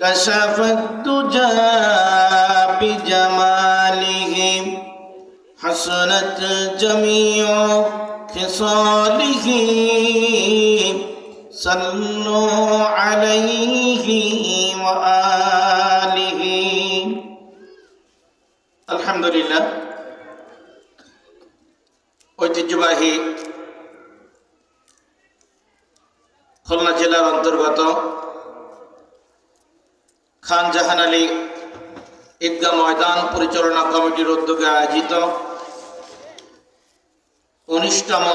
كشف الدجى بجماله حسنت جميع خصاله صلوا عليه وآله الحمد لله ঐতিহ্যবাহী খুলনা জেলার অন্তর্গত খান জাহান আলী ঈদগাহ ময়দান পরিচালনা কমিটির উদ্যোগে আয়োজিত উনিশতম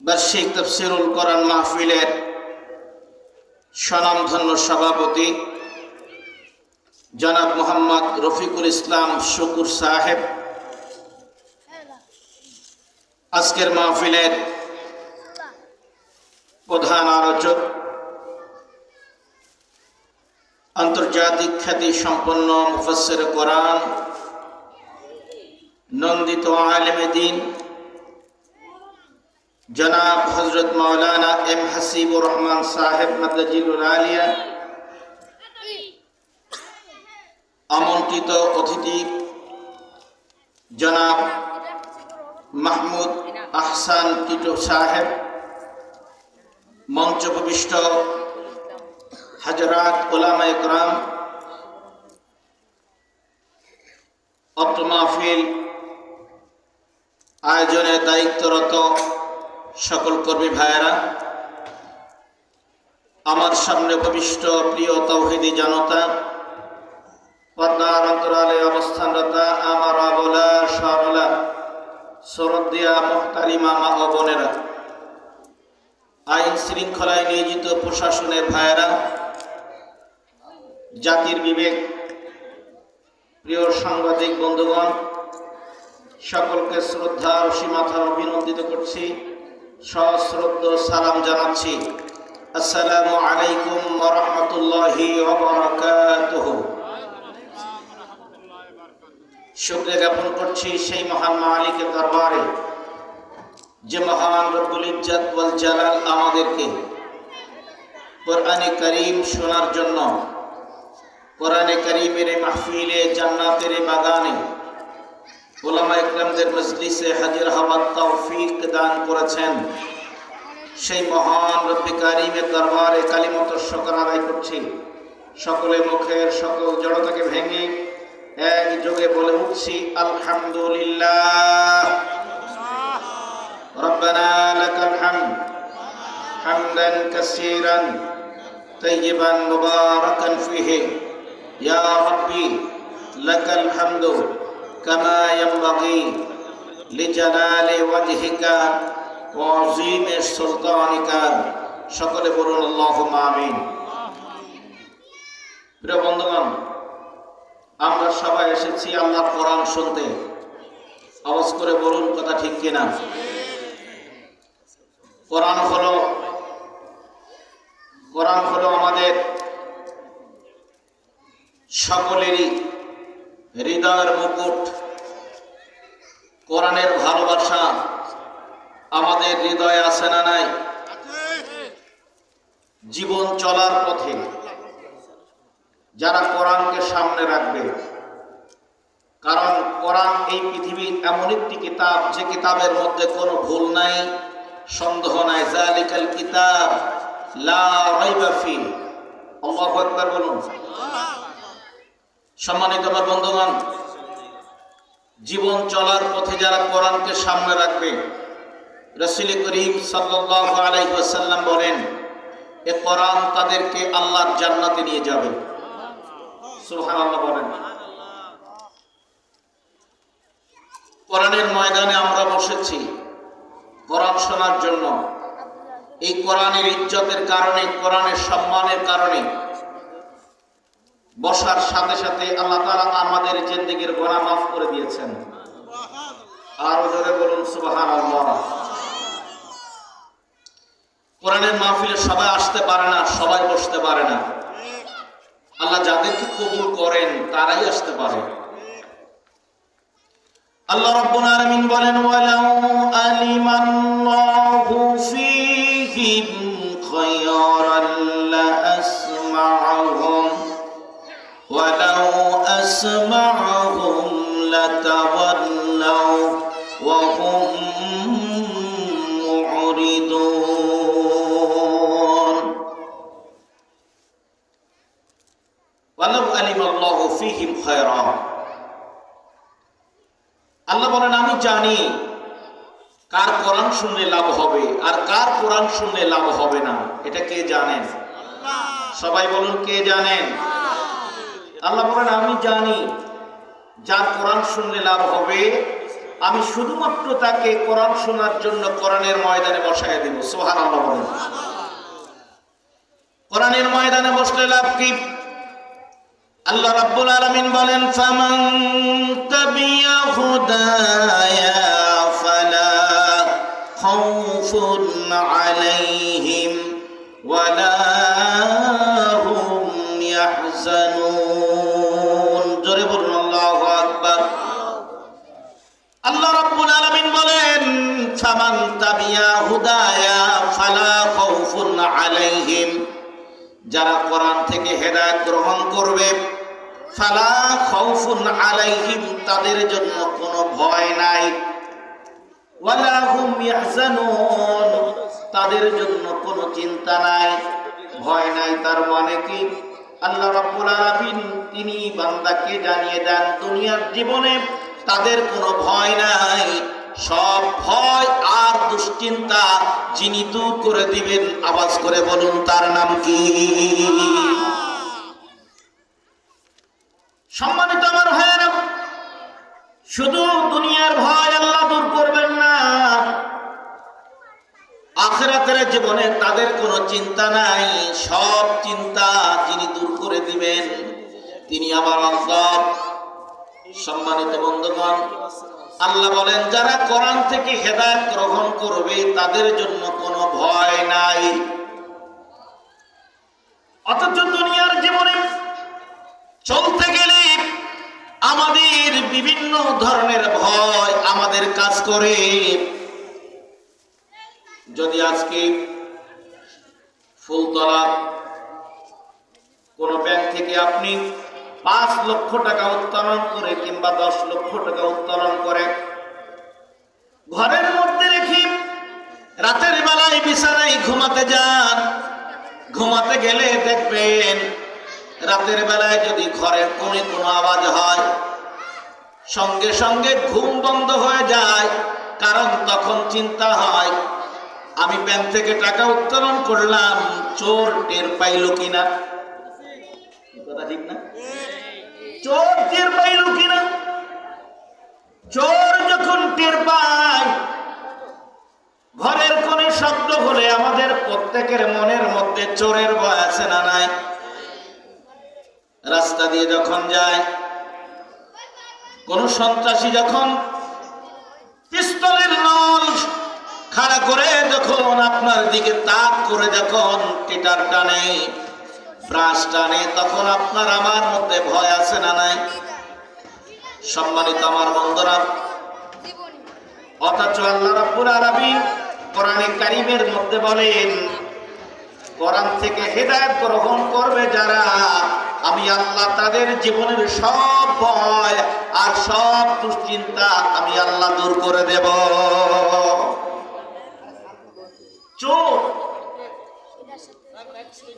বার্ষিক তফসিরুল কোরআন মাহফিলের স্বনামধন্য সভাপতি জনাব মোহাম্মদ রফিকুল ইসলাম শুকুর সাহেব। আজকের মাহফিলের প্রধান আলোচক, আন্তর্জাতিক খ্যাতি সম্পন্ন মুফসের কোরআন, নন্দিত আলেমে দিন জনাব হজরত মৌলানা এম হাসিবুর রহমান সাহেব মাদাজিলুল আলিয়া। আমন্ত্রিত অতিথি জনাব মাহমুদ আহসান টিটো সাহেব, মঞ্চপ্রবিষ্ট হাজরাত ওলামা ইকরাম অত্র মাহফিল আয়োজনে দায়িত্বরত সকল কর্মী ভাইয়েরা, আমার সামনে উপবিষ্ট প্রিয় তৌহিদি জনতা পদ্মার অন্তরালে অবস্থানরতা আমার অবলা সরলা সরদিয়া মোহতারিমা মা ও বোনেরা, আইন শৃঙ্খলায় নিয়োজিত প্রশাসনের ভাইয়েরা, জাতির বিবেক, প্রিয় সাংবাদিক বন্ধুগণ, সকলকে শ্রদ্ধা ও সীমাথার অভিনন্দিত করছি। সশ্রদ্ধ সালাম জানাচ্ছি। আসসালামু আলাইকুম রহমতুল্লাহি শুক্রিয়া জ্ঞাপন করছি সেই মহান মালিকের দরবারে, যে মহান রব্বুল ইজ্জত ওয়াল জালাল আমাদেরকে কোরআনে করিম শোনার জন্য, কোরআনে করিমের মাহফিলে, জান্নাতের বাগানে ওলামা ইকরামদের মজলিসে হাজির হওয়ার তৌফিক দান করেছেন সেই মহান রব্বি কারিমের দরবারে কালিমত শকর আদায় করছি সকলে মুখের সকল জড়তাকে ভেঙে এক যোগে বলে উঠছি আলহামদুলিল্লাহ ربنا لك الحمد حمدا كثيرا طيبا مباركا فيه يا ربي لك الحمد كما ينبغي لجلال وجهك وعظيم سلطانك সকলে বলুন আল্লাহ আমিন প্রিয় বন্ধুগণ আমরা সবাই এসেছি আল্লাহ কোরআন শুনতে আওয়াজ করে বলুন কথা ঠিক কিনা কোরআন হলো কোরআন হলো আমাদের সকলেরই হৃদয়ের মুকুট, কোরআনের ভালোবাসা আমাদের হৃদয়ে আছে না নাই? জীবন চলার পথে যারা কোরআনকে সামনে রাখবে, কারণ কোরআন এই পৃথিবীর এমন একটি কিতাব, যে কিতাবের মধ্যে কোনো ভুল নাই, সন্দেহ নাই। জালিকাল কিতাব, লা রাইবা ফি। আল্লাহু আকবার বলুন। সম্মানিত আমার বন্ধুগণ, জীবন চলার পথে যারা কোরআনকে সামনে রাখবে, রসুল করিম আলাইহি বলেন, এ কোরআন তাদেরকে আল্লাহর জান্নাতে নিয়ে যাবে। বলেন। কোরআনের ময়দানে আমরা বসেছি কোরআন শোনার জন্য। এই কোরআনের ইজ্জতের কারণে, কোরআনের সম্মানের কারণে বসার সাথে সাথে আল্লাহ তারা আমাদের জিন্দিগির গোনা মাফ করে দিয়েছেন। আরও জোরে বলুন সুবাহান কোরআনের মাহফিলে সবাই আসতে পারে না, সবাই বসতে পারে না। আল্লাহ যাদেরকে কবুল করেন, তারাই আসতে পারে। আল্লাহ রব্বুল আলামিন বলেন, ওয়ালাউ আলিমান জানি কার কোরআন শুনলে লাভ হবে আর কার কোরআন শুনলে লাভ হবে না, এটা কে জানেন সবাই বলুন, কে জানেন আল্লাহ বলেন, আমি জানি যার কোরআন শুনলে লাভ হবে, আমি শুধুমাত্র তাকে কোরআন শোনার জন্য কোরআনের ময়দানে বসায় দেব। সোহান আল্লাহ বলেন। কোরআনের ময়দানে বসলে লাভ কি? আল্লাহ রাব্বুল আলামিন বলেন, ফামান তাবিয়া হুদায়া ফালা খাউফুন আলাইহিম ওয়ালা হুম ইয়াহজানুন। জোরে বলুন, আল্লাহু আকবার। আল্লাহ রাব্বুল আলামিন বলেন, ফামান তাবিয়া হুদায়া ফালা খাউফুন আলাইহিম। যারা কোরআন থেকে হেদায়েত গ্রহণ করবে ফালা খাউফুন আলাইহিম, তাদের জন্য কোনো ভয় নাই। ওয়ালা হুম ইয়াহজানুন, তাদের জন্য কোনো চিন্তা নাই। ভয় নাই, তার মানে কি? আল্লাহ রাব্বুল আলামিন তিনি বান্দাকে জানিয়ে দেন, দুনিয়ার জীবনে তাদের কোনো ভয় নাই। সব ভয় আর দুশ্চিন্তা যিনি দূর করে দিবেন, আওয়াজ করে বলুন, তার নাম কি? সম্মানিত আমার ভাইয়েরা, শুধু দুনিয়ার ভয় আল্লাহ দূর করবেন না, আখেরাতের জীবনে তাদের কোনো চিন্তা নাই, সব চিন্তা যিনি দূর করে দিবেন, তিনি আমার অন্তর সম্মানিত বন্ধুগণ, আল্লাহ বলেন, যারা কোরআন থেকে হেদায়ত গ্রহণ করবে, তাদের জন্য কোনো ভয় নাই। অথচ দুনিয়ার জীবনে চলতে গেলে আমাদের বিভিন্ন ধরনের ভয় আমাদের কাজ করে। যদি আজকে ফুলতলা কোন ব্যাংক থেকে আপনি পাঁচ লক্ষ টাকা উত্তোলন করে কিংবা দশ লক্ষ টাকা উত্তোলন করে, ঘরের মধ্যে রেখে রাতের বেলায় বিছানায় ঘুমাতে যান, ঘুমাতে গেলে দেখবেন রাতের বেলায় যদি ঘরের কোণে কোনো আওয়াজ হয়, সঙ্গে সঙ্গে ঘুম বন্ধ হয়ে যায়, কারণ তখন চিন্তা হয়, আমি ব্যাংক থেকে টাকা উত্তোলন করলাম, চোর টের পাইল কিনা? চোর টের পাইল কিনা? চোর যখন টের পায়, ঘরের কোণে শব্দ হলে আমাদের প্রত্যেকের মনের মধ্যে চোরের ভয় আছে না নাই? রাস্তা দিয়ে যখন যায়, কোন সন্ত্রাসী যখন পিস্তলের নল খাড়া করে যখন আপনার দিকে তাক করে যখন টিটার টানে, ব্রাশ টানে, তখন আপনার আমার মধ্যে ভয় আছে না নাই? সম্মানিত আমার বন্ধুরা, অথচ আল্লাহ রাব্বুল আলামিন কোরআনে কারিমের মধ্যে বলেন, কোরআন থেকে হেদায়েত গ্রহণ করবে যারা আমি আল্লাহ তাদের জীবনের সব ভয় আর সব দুশ্চিন্তা আমি আল্লাহ দূর করে দেব। চোর।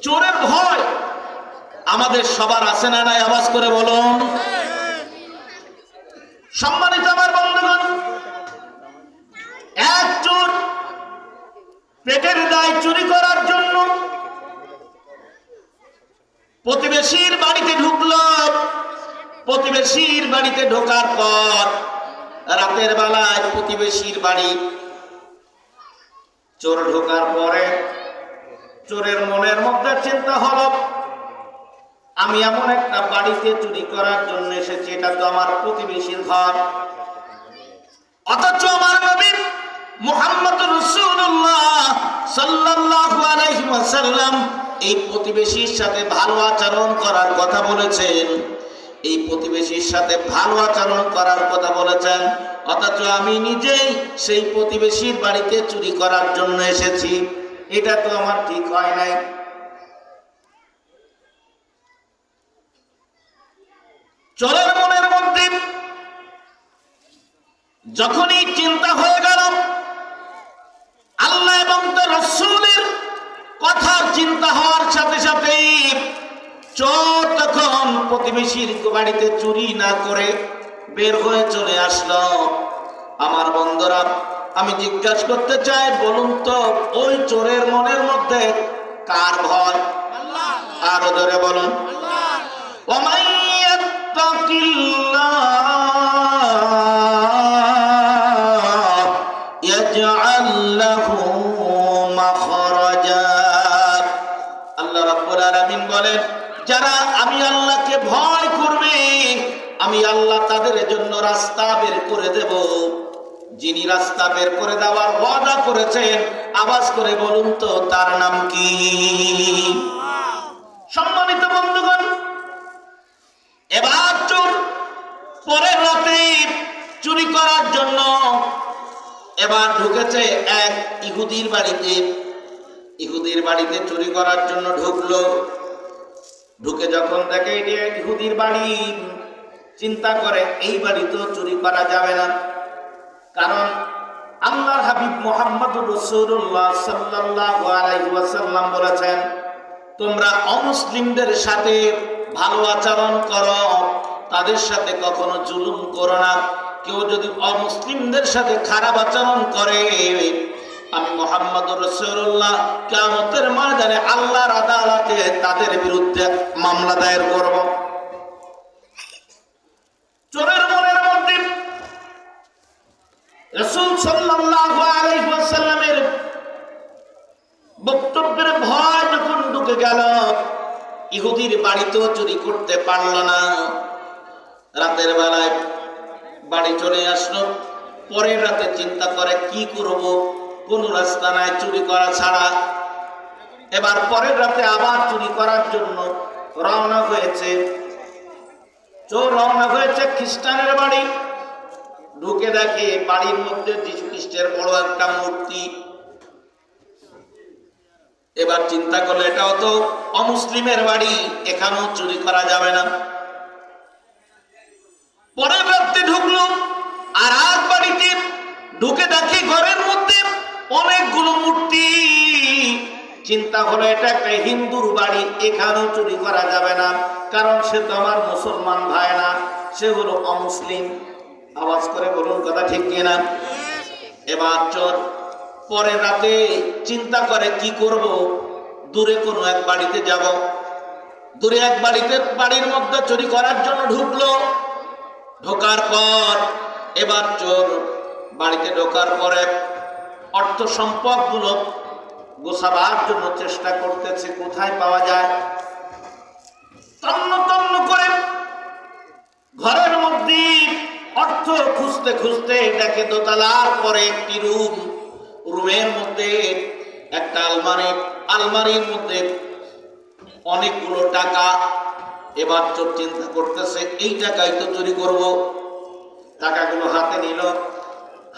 চোরের ভয়। আমাদের সবার আছে না নাই? আওয়াজ করে বলুন। সম্মানিত আমার বন্ধুগণ, এক চোর পেটের দায় চুরি করার প্রতিবেশীর বাড়িতে ঢুকল। প্রতিবেশীর বাড়িতে ঢোকার পর রাতের বেলায় প্রতিবেশীর বাড়ি। চোর ঢোকার পরে চোরের মনের মধ্যে চিন্তা হলো, আমি এমন একটা বাড়িতে চুরি করার জন্য এসেছি, এটা তো আমার প্রতিবেশীর ঘর। অথচ আমার নবী মোহাম্মদ রাসূলুল্লাহ সাল্লাল্লাহু আলাইহি ওয়াসাল্লাম এই প্রতিবেশীর সাথে ভালো আচরণ করার কথা বলেছেন। এই প্রতিবেশীর সাথে ভালো আচরণ করার কথা বলেছেন। অথচ আমি নিজেই সেই প্রতিবেশীর বাড়িতে চুরি করার জন্য এসেছি। এটা তো আমার ঠিক হয় নাই। চোরের মনের মধ্যে যখনই চিন্তা হয়ে গেল, আল্লাহ এবং তার রসুলের কথার চিন্তা হওয়ার সাথে সাথেই চোর তখন প্রতিবেশীর বাড়িতে চুরি না করে বের হয়ে চলে আসলো। আমার বন্ধুরা আমি জিজ্ঞাসা করতে চাই বলুন তো ওই চোরের মনের মধ্যে কার ভয়? আরও ধরে বলুন। ওমাইয়াত্তাকিল্লাহ। আমি আল্লাহ তাদের জন্য রাস্তা বের করে দেব। যিনি রাস্তা বের করে দেওয়ার ওয়াদা করেছেন, আওয়াজ করে বলুন তো, তার নাম কি? সম্মানিত বন্ধুগণ, এবার চোর পরের রাতে চুরি করার জন্য এবার ঢুকেছে এক ইহুদির বাড়িতে। ইহুদির বাড়িতে চুরি করার জন্য ঢুকলো। ঢুকে যখন দেখে এটা ইহুদির বাড়ি। চিন্তা করে, এই বাড়ি তো চুরি করা যাবে না। কারণ আল্লাহর হাবিব মোহাম্মদ রসুল্লাহ সাল্লাহ আলাইসাল্লাম বলেছেন, তোমরা অমুসলিমদের সাথে ভালো আচরণ করো, তাদের সাথে কখনো জুলুম করো না। কেউ যদি অমুসলিমদের সাথে খারাপ আচরণ করে, আমি মোহাম্মদ রসুল্লাহ কেমতের ময়দানে আল্লাহর আদালতে তাদের বিরুদ্ধে মামলা দায়ের করব চোরের মনের মধ্যে রসুল সাল্লাল্লাহু আলাইহি ওয়াসাল্লামের বক্তব্যের ভয় যখন ঢুকে গেল। ইহুদির বাড়িতেও চুরি করতে পারল না। রাতের বেলায় বাড়ি চলে আসলো। পরের রাতে চিন্তা করে, কি করব? কোন রাস্তা নাই চুরি করা ছাড়া। এবার পরের রাতে আবার চুরি করার জন্য রওনা হয়েছে। চোর রওনা হয়েছে খ্রিস্টানের বাড়ি। ঢুকে দেখে বাড়ির মধ্যে যীশু খ্রিস্টের বড় একটা মূর্তি। এবার চিন্তা করলে এটাও তো অমুসলিমের বাড়ি, এখানেও চুরি করা যাবে না। পরের রাত্রে ঢুকলো, আর এক বাড়িতে ঢুকে দেখি ঘরের মধ্যে অনেকগুলো মূর্তি। চিন্তা হলো, এটা একটা হিন্দুর বাড়ি, এখানেও চুরি করা যাবে না। কারণ সে তো আমার মুসলমান ভাই না, সে হলো অমুসলিম। আওয়াজ করে বলুন, কথা ঠিক কিনা? এবার চোর পরের রাতে চিন্তা করে, কি করব? দূরে কোনো এক বাড়িতে যাব। দূরে এক বাড়িতে, বাড়ির মধ্যে চুরি করার জন্য ঢুকলো। ঢোকার পর, এবার চোর বাড়িতে ঢোকার পরে অর্থ সম্পদগুলো গোছাবার জন্য চেষ্টা করতেছে, কোথায় পাওয়া যায়? তন্ন তন্ন করে ঘরের মধ্যে অর্থ খুঁজতে খুঁজতে দেখে দোতলার পরে একটি রুম রুমের মধ্যে, একটা আলমারি, আলমারির মধ্যে অনেকগুলো টাকা এবার চোর চিন্তা করতেছে, এই টাকাই তো চুরি করব। টাকাগুলো হাতে নিল।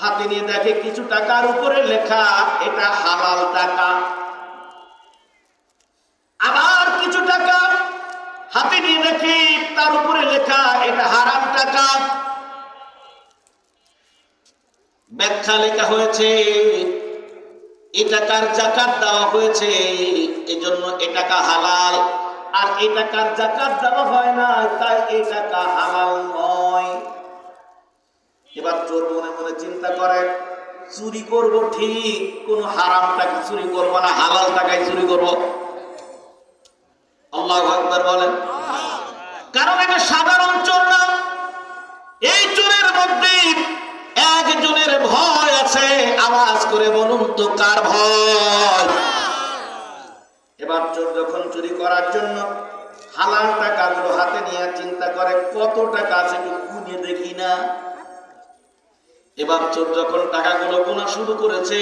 হাতে নিয়ে দেখে কিছু টাকার উপরে লেখা, এটা হালাল টাকা। আবার কিছু টাকা হাতে নিয়ে দেখি তার উপরে লেখা, এটা হারাম টাকা। ব্যাখ্যা লেখা হয়েছে এ টাকার জাকাত দেওয়া হয়েছে, এজন্য এ টাকা হালাল। আর এ টাকার জাকাত দেওয়া হয় না, তাই এ টাকা হালাল নয়। এবার চোর মনে মনে চিন্তা করে, চুরি করব ঠিক, কোন হারাম টাকা চুরি করব না, হালাল টাকায় চুরি করব। আল্লাহ আকবার বলেন। কারণ এটা সাধারণ চোর না। এই চোরের মধ্যে একজনের ভয় আছে, আওয়াজ করে বলুন তো কার ভয়? এবার চোর যখন চুরি করার জন্য হালাল টাকাগুলো হাতে নিয়ে চিন্তা করে, কত টাকা আছে গুনে দেখি না। এবার চোর যখন টাকাগুলো গোনা শুরু করেছে,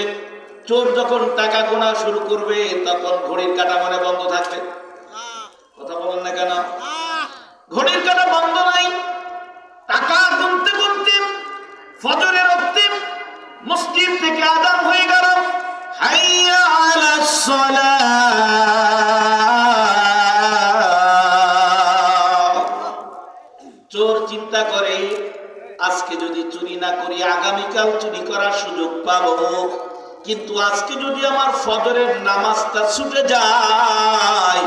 চোর যখন টাকা গোনা শুরু করবে, তখন ঘড়ির কাটা মনে বন্ধ থাকবে। কথা বলেন না কেন? ঘড়ির কাটা বন্ধ নাই, টাকা গুনতে ফজরের অন্তিম মসজিদ থেকে আদান হয়ে গেল। হাইয়া সালাহ চোর চিন্তা করে, আজকে যদি চুরি না করি, আগামীকাল চুরি করার সুযোগ পাবো। কিন্তু আজকে যদি আমার ফজরের নামাজটা ছুটে যায়,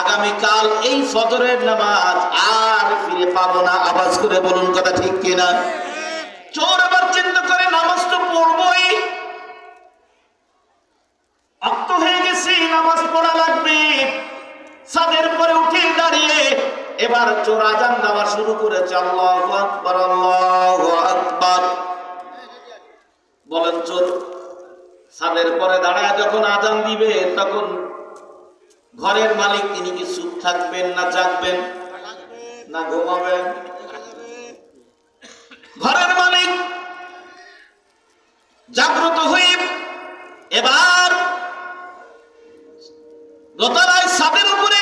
আগামীকাল এই ফজরের নামাজ আর ফিরে পাবো না। আওয়াজ করে বলুন, কথা ঠিক কিনা? চোর আবার চিন্তা করে, নামাজ তো পড়বই। অক্ত হয়ে গেছে, নামাজ পড়া লাগবে। ছাদের পরে উঠে দাঁড়িয়ে এবার চোর আজান দেওয়া শুরু করেছে। আল্লাহু আকবার আল্লাহু আকবার। বলেন, চোর ছাদের পরে দাঁড়ায় যখন আজান দিবে, তখন ঘরের মালিক তিনি কি চুপ থাকবেন না জাগবেন না ঘুমাবেন? ঘরের মালিক। জাগ্রত হয়ে এবার দোতলায় ছাদের উপরে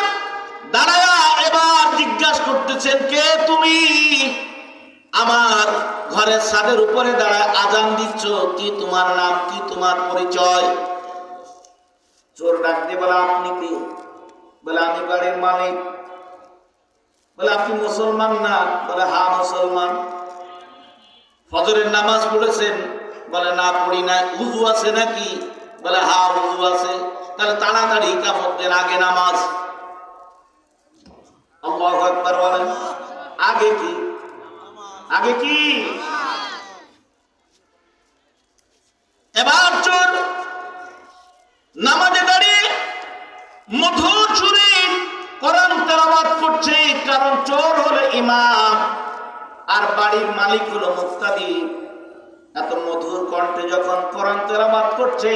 দাঁড়ায়া এবার জিজ্ঞাসা করতেছেন, কে তুমি? আমার ঘরের ছাদের উপরে দাঁড়ায় আজান দিচ্ছ, কি তোমার নাম? কি তোমার পরিচয়? চোর ডাকতে বলে, আপনি কি? বলে, আমি বাড়ির মালিক। বলে, আপনি মুসলমান না? বলে হা মুসলমান। ফজরের নামাজ পড়েছেন, বলে, না পড়ি না উজু আছে নাকি? বলে, হা, উজু আছে। তাহলে তাড়াতাড়ি কামত দেন আগে নামাজ। আগে কি? আগে কি? এবার চোর নামাজে দাঁড়িয়ে মধুর সুরে কোরআন তেলাওয়াত করছে, কারণ চোর হলো ইমাম। আর বাড়ির মালিক হলো মুক্তাদি। এত মধুর কণ্ঠে যখন কোরআন তেলাওয়াত করছে,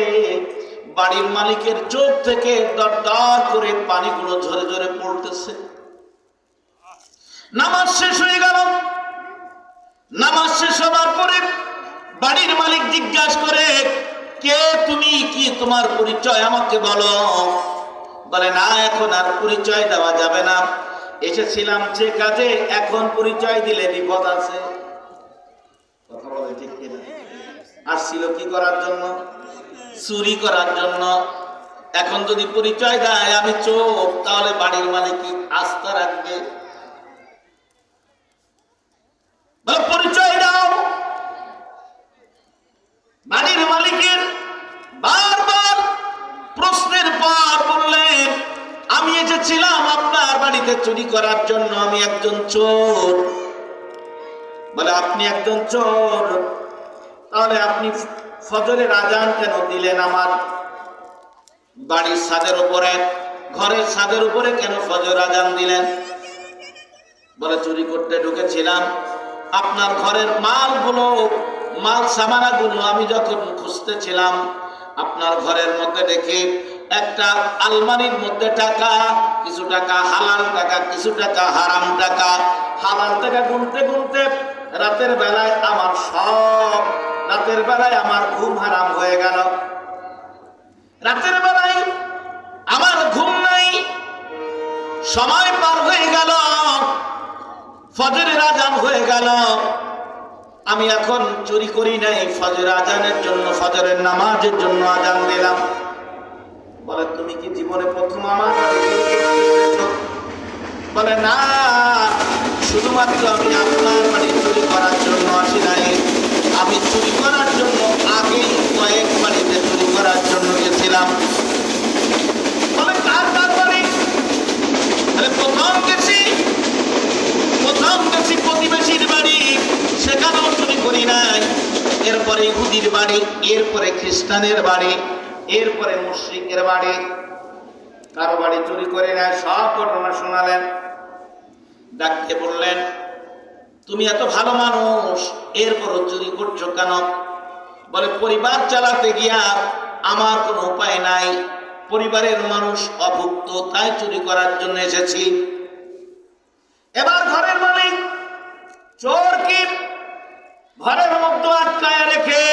বাড়ির মালিকের চোখ থেকে দর দর করে পানিগুলো ঝরে ঝরে পড়তেছে। নামাজ শেষ হয়ে গেল। নামাজ শেষ হবার পরে বাড়ির মালিক জিজ্ঞাসা করে, কে তুমি? কি তোমার পরিচয় আমাকে বলো? বলে, না, এখন আর পরিচয় দেওয়া যাবে না। এসেছিলাম যে কাজে, এখন পরিচয় দিলে বিপদ আছে। কথা বলে ঠিক আসছিল কি করার জন্য? চুরি করার জন্য। এখন যদি পরিচয় দেয় আমি চোখ তাহলে বাড়ির মালিক কি আস্থা রাখবে? পরিচয় দাও। বাড়ির মালিকের বারবার প্রশ্নের পর বললেন আমি এসেছিলাম আপনার বাড়িতে চুরি করার জন্য আমি একজন চোর। বলে, আপনি একজন চোর। তাহলে আপনি ফজরের আজান কেন দিলেন আমার বাড়ির ছাদের উপরে, ঘরের ছাদের উপরে কেন ফজর আজান দিলেন? বলে, চুরি করতে ঢুকেছিলাম। আপনার ঘরের মালগুলো, মাল সামানাগুলো আমি যখন খুঁজতেছিলাম, আপনার ঘরের মধ্যে দেখি একটা আলমারির মধ্যে টাকা, কিছু টাকা হালাল টাকা, কিছু টাকা হারাম টাকা। হালাল টাকা গুনতে গুনতে রাতের বেলায় আমার সব, রাতের বেলায় আমার ঘুম হারাম হয়ে গেল। রাতের বেলায় আমার ঘুম নাই, সময় পার হয়ে গেল, ফজরের আজান হয়ে গেল। আমি এখন চুরি করি নাই ফজর আজানের জন্য, ফজরের নামাজের জন্য আজান দিলাম। বলে, তুমি কি জীবনে প্রথম আমার? বলে, না, শুধুমাত্র আমি আপনার বাড়ি চুরি করার জন্য আসি নাই। আমি চুরি করার জন্য আগেই কয়েক বাড়িতে চুরি করার জন্য গেছিলাম। বলে প্রথম গেছি প্রথম গেছি প্রতিবেশীর বাড়ি। সেখানেও এরপরে ইহুদির বাড়ি, এরপরে খ্রিস্টানের বাড়ি। এরপরে মুশ্রিকের বাড়ি, কারও বাড়ি চুরি করে নেয়, সব ঘটনা শোনালেন। ডাকতে বললেন, তুমি এত ভালো মানুষ, এরপরও চুরি করছ কেন? বলে, পরিবার চালাতে গিয়া আমার কোনো উপায় নাই। পরিবারের মানুষ অভুক্ত, তাই চুরি করার জন্য এসেছি। এবার ঘরের মালিক চোরকে ঘরের মধ্যে আটকায় রেখে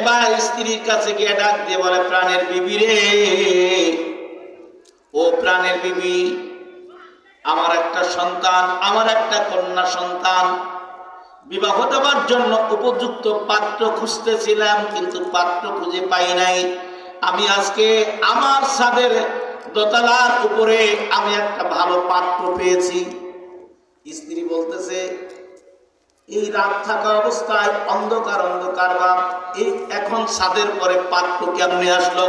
এবার স্ত্রীর কাছে গিয়ে ডাক দিয়ে বলে, প্রাণের বিবি রে। ও প্রাণের বিবি, আমার একটা সন্তান, আমার একটা কন্যা সন্তান। বিবাহ দেওয়ার জন্য উপযুক্ত পাত্র খুঁজতেছিলাম, কিন্তু পাত্র খুঁজে পাই নাই। আমি আজকে আমার ছাদের দোতলার উপরে আমি একটা ভালো পাত্র পেয়েছি। স্ত্রী বলতেছে এই রাত থাকা অবস্থায় অন্ধকার অন্ধকার ভাব। এই এখন ছাদের পরে পাত্র কেমনে আসলো?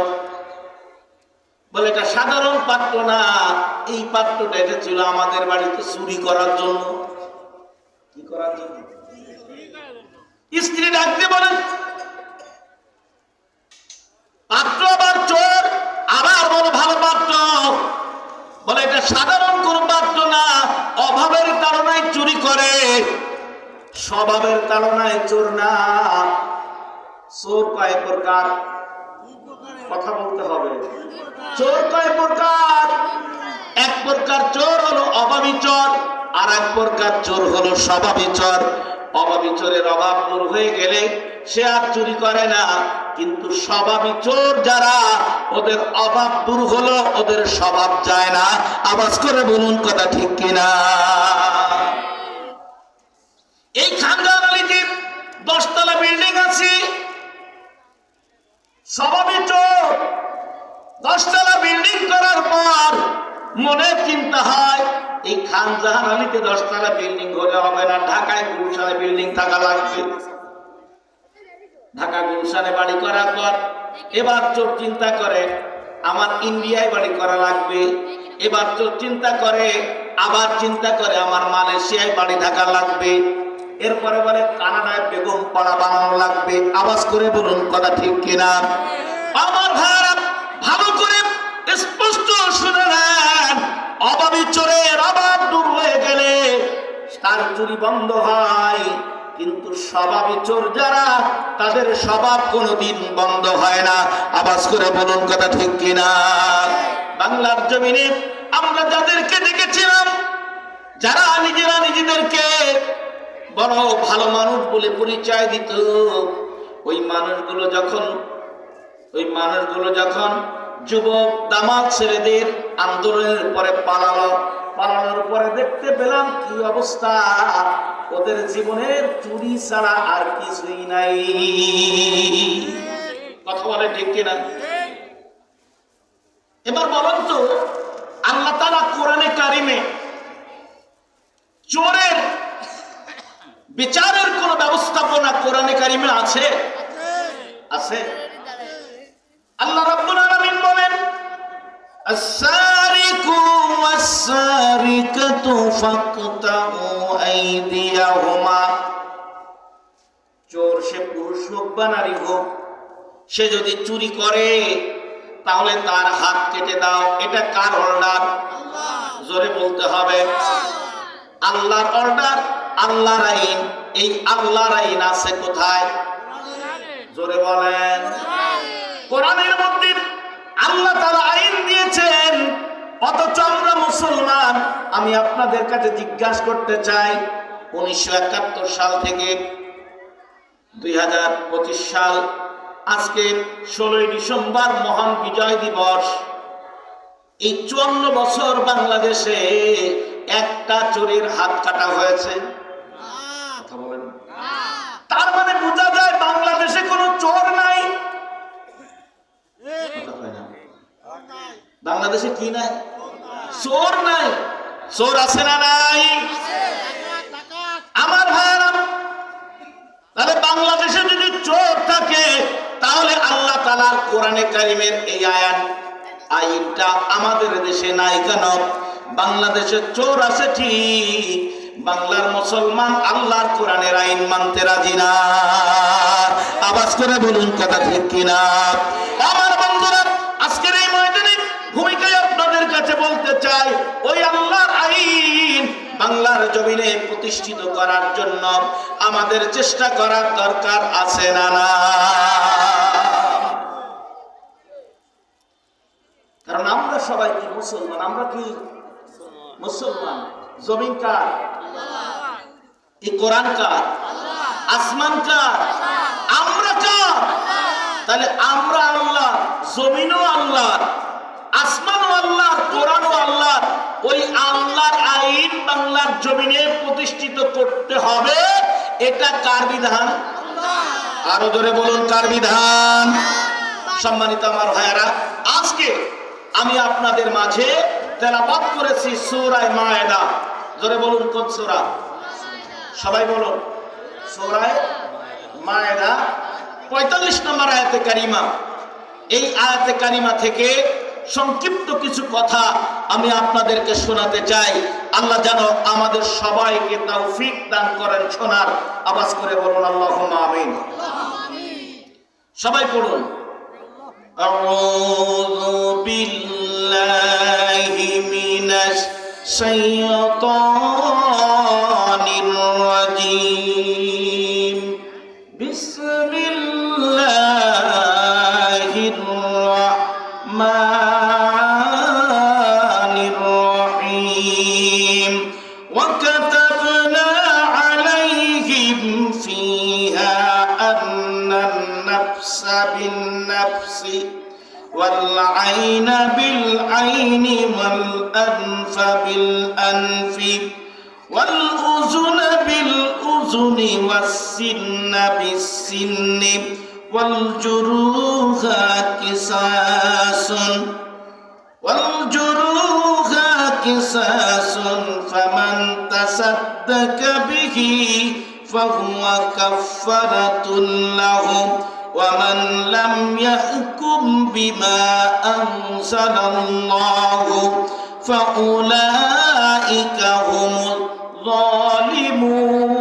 বলে, এটা সাধারণ পাত্র না। এই পাত্রটা এটা ছিল আমাদের বাড়িতে চুরি করার জন্য। কি করার জন্য? স্ত্রী ডাকতে বলেন পাত্র আবার চোর, আবার বলো ভালো পাত্র। বলে, এটা সাধারণ কোন পাত্র না অভাবের তাড়নায় চুরি করে স্বভাবের তাড়নায় চোর না। চোর কয় প্রকার? কথা বলতে হবে। চোর কয় প্রকার? এক প্রকার চোর হলো অভাবী চোর, আর এক প্রকার চোর হলো স্বভাবী চোর। অভাবী চোরের অভাব দূর হয়ে গেলে সে আর চুরি করে না। কিন্তু স্বভাবী চোর যারা, ওদের অভাব দূর হলো, ওদের স্বভাব যায় না। আওয়াজ করে বলুন কথা ঠিক কিনা? এই খানজান আলীতে দশতলা বিল্ডিং আছে। স্বভাবী চোর। দশতলা বিল্ডিং করার পর মনে চিন্তা হয়, এই খান জাহান আলীতে দশতলা বিল্ডিং হলে হবে না, ঢাকায় গুলশানে বিল্ডিং থাকা লাগবে। ঢাকা গুলশানে বাড়ি করার পর এবার চোর চিন্তা করে, আমার ইন্ডিয়ায় বাড়ি করা লাগবে। এবার চোর চিন্তা করে, আবার চিন্তা করে আমার মালয়েশিয়ায় বাড়ি থাকা লাগবে। এরপরে বলে, কানাডায় বেগম পাড়া বানানো লাগবে। আওয়াজ করে বলুন, কথা ঠিক কিনা? আমার ভাইরা ভালো করে স্পষ্ট শুনে নেন। চোরের অভাব দূর হয়ে গেলে তার চুরি বন্ধ হয়। কিন্তু স্বভাবী চোর যারা, তাদের স্বভাব কোনোদিন বন্ধ হয় না। আবাস করে বলুন, কথা ঠিক কিনা? বাংলার জমিনে আমরা যাদেরকে দেখেছিলাম, যারা নিজেরা নিজেদেরকে বড় ভালো মানুষ বলে পরিচয় দিত। ওই মানুষগুলো যখন, ওই মানুষগুলো যখন যুবক দামাল ছেলেদের আন্দোলনের পরে পালালো, পালানোর পরে দেখতে পেলাম কি অবস্থা। ওদের জীবনের চুরি ছাড়া আর কিছুই নাই। কথা বলে ঠিক কিনা? এবার বলেন তো, আল্লাহ তালা কোরআনে কারিমে চোরের বিচারের কোন ব্যবস্থাপনা কোরআনে কারিমে আছে আছে আল্লাহ রাব্বুল আলামিন বলেন السارق والسارقة فاقطعوا أيديهما চোর সে পুরুষ হোক বা নারী হোক সে যদি চুরি করে তাহলে তার হাত কেটে দাও এটা কার অর্ডার জোরে বলতে হবে আল্লাহর অর্ডার আল্লাহর আইন এই আল্লাহর আইন আছে কোথায়? জোরে বলেন। কোরআনের মধ্যে আল্লাহ তারা আইন দিয়েছেন, অথচ আমরা মুসলমান, আমি আপনাদের কাছে জিজ্ঞাসা করতে চাই, উনিশশো একাত্তর সাল থেকে দুই হাজার পঁচিশ সাল, আজকে ষোলোই ডিসেম্বর মহান বিজয় দিবস, এই চুয়ান্ন বছর বাংলাদেশে একটা চোরের হাত কাটা হয়েছে। তার মানে বোঝা যায় বাংলাদেশে কোনো চোর নাই। বাংলাদেশে কি নাই? চোর নাই। চোর আছে না নাই? আমার ভাইয়েরা, তাহলে বাংলাদেশে যদি চোর থাকে, তাহলে আল্লাহ তালার কোরআনে কারিমের এই আয়ান আইনটা আমাদের দেশে নাই কেন? বাংলাদেশে চোর আছে ঠিক বাংলার মুসলমান আল্লাহর কোরআনের আইন মানতে রাজি না। আওয়াজ করে বলুন, কথা ঠিক কিনা? আমার বন্ধুরা, আজকের এই ময়দানে ভূমিকায় আপনাদের কাছে বলতে চাই, ওই আল্লাহর আইন বাংলার জমিনে প্রতিষ্ঠিত করার জন্য আমাদের চেষ্টা করার দরকার আছে না না? কারণ আমরা সবাই কি মুসলমান? আমরা কি মুসলমান? জমিন কার? এই কোরআন কার? আসমান কার? আমরা কার? তাহলে আমরা আল্লাহ, জমিনও আল্লাহর আসমানও আল্লাহর কোরআনও আল্লাহর ওই আল্লাহর আইন বাংলার জমিনে প্রতিষ্ঠিত করতে হবে। এটা কার বিধান? আরও জোরে বলুন, কার বিধান? সম্মানিত আমার ভাইয়ারা, আজকে আমি আপনাদের মাঝে তেলাবাদ করেছি সূরায়ে মায়েদা। জোরে বলুন কোন সূরা সবাই বলুন সূরায়ে মায়েদা পঁয়তাল্লিশ নম্বর আয়াতে কারিমা এই আয়াতে কারিমা থেকে সংক্ষিপ্ত কিছু কথা আমি আপনাদেরকে শোনাতে চাই আল্লাহ যেন আমাদের সবাইকে তৌফিক দান করেন শোনার আওয়াজ করে বলুন আল্লাহ আমিন সবাই পড়ুন أعوذ بالله من الشيطان الرجيم. بسم الله الرحمن الرحيم. وكتبنا عليهم فيها أن النفس بالنفس والعين بالعين والأنف بالأنف والأذن بالأذن والسن بالسن والجروح قصاص والجروح قصاص فمن تصدق به فهو كفرة له ومن لم يحكم بما أنزل الله فأولئك هم الظالمون